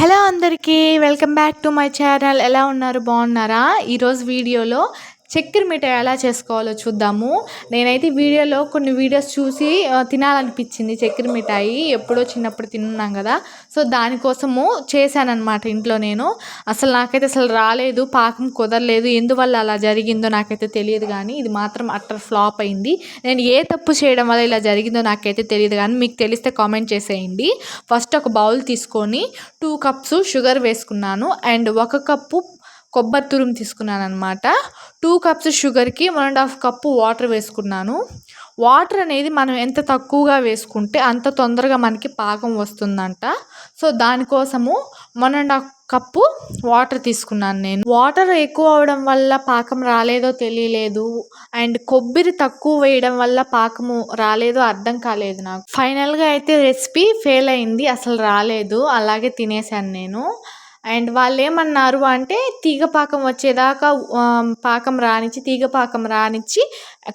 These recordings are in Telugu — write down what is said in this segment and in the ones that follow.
హలో అందరికీ welcome back to my channel. ఎలా ఉన్నారు? బాగున్నారా? ఈరోజు వీడియోలో చక్కెర మిఠాయి ఎలా చేసుకోవాలో చూద్దాము. నేనైతే వీడియోలో కొన్ని వీడియోస్ చూసి తినాలనిపించింది చక్కెర మిఠాయి. ఎప్పుడో చిన్నప్పుడు తిన్నాం కదా. సో దానికోసము చేశానమాట ఇంట్లో నేను. అసలు నాకైతే అసలు రాలేదు పాకం కుదరలేదు. ఎందువల్ల అలా జరిగిందో నాకైతే తెలియదు కానీ ఇది మాత్రం అట్టర్ ఫ్లాప్ అయింది. నేను ఏ తప్పు చేయడం వల్ల ఇలా జరిగిందో నాకైతే తెలియదు కానీ మీకు తెలిస్తే కామెంట్ చేసేయండి. ఫస్ట్ ఒక బౌల్ తీసుకొని టూ కప్స్ షుగర్ వేసుకున్నాను. అండ్ ఒక కప్పు కొబ్బరి తురుము తీసుకున్నాను అనమాట టూ కప్స్ షుగర్కి one and half cup water వేసుకున్నాను. వాటర్ అనేది మనం ఎంత తక్కువగా వేసుకుంటే అంత తొందరగా మనకి పాకం వస్తుందంట. సో దానికోసము one and half cup water తీసుకున్నాను నేను. వాటర్ ఎక్కువ అవడం వల్ల పాకం రాలేదో తెలియలేదు. అండ్ కొబ్బరి తక్కువ వేయడం వల్ల పాకము రాలేదో అర్థం కాలేదు నాకు. ఫైనల్గా అయితే రెసిపీ ఫెయిల్ అయింది అసలు రాలేదు. అలాగే తినేసాను నేను. అండ్ వాళ్ళు ఏమన్నారు అంటే తీగ పాకం వచ్చేదాకా పాకం రానిచ్చి తీగ పాకం రానిచ్చి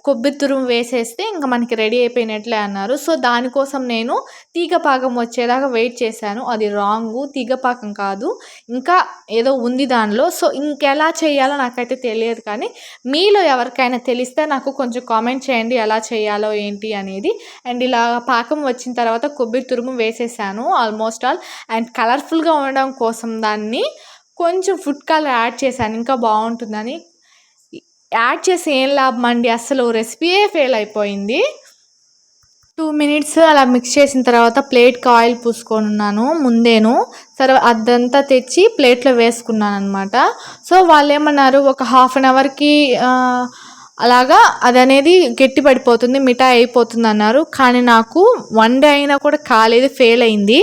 కొబ్బరి తురుము వేసేస్తే ఇంకా మనకి రెడీ అయిపోయినట్లే అన్నారు. సో దానికోసం నేను తీగ పాకం వచ్చేదాకా వెయిట్ చేశాను. అది రాంగు తీగ పాకం కాదు. ఇంకా ఏదో ఉంది దానిలో. సో ఇంకెలా చేయాలో నాకైతే తెలియదు కానీ మీలో ఎవరికైనా తెలిస్తే నాకు కొంచెం కామెంట్ చేయండి ఎలా చేయాలో ఏంటి అనేది. అండ్ ఇలా పాకం వచ్చిన తర్వాత కొబ్బరి తురుము వేసేసాను ఆల్మోస్ట్ ఆల్. అండ్ కలర్ఫుల్గా ఉండడం కోసం దాన్ని కొంచెం ఫుడ్ కలర్ యాడ్ చేశాను. ఇంకా బాగుంటుందని. యాడ్ చేసి ఏం లాభం అండి? అసలు రెసిపీయే ఫెయిల్ అయిపోయింది. టూ మినిట్స్ అలా మిక్స్ చేసిన తర్వాత ప్లేట్కి ఆయిల్ పూసుకొని ఉన్నాను. ముందేను. సరే అదంతా తెచ్చి ప్లేట్లో వేసుకున్నాను అనమాట సో వాళ్ళు ఏమన్నారు ఒక హాఫ్ అన్ అవర్కి అలాగా అది అనేది గట్టి పడిపోతుంది మిఠాయి అయిపోతుంది అన్నారు. కానీ నాకు వన్ డే అయినా కూడా కాలేదు ఫెయిల్ అయింది.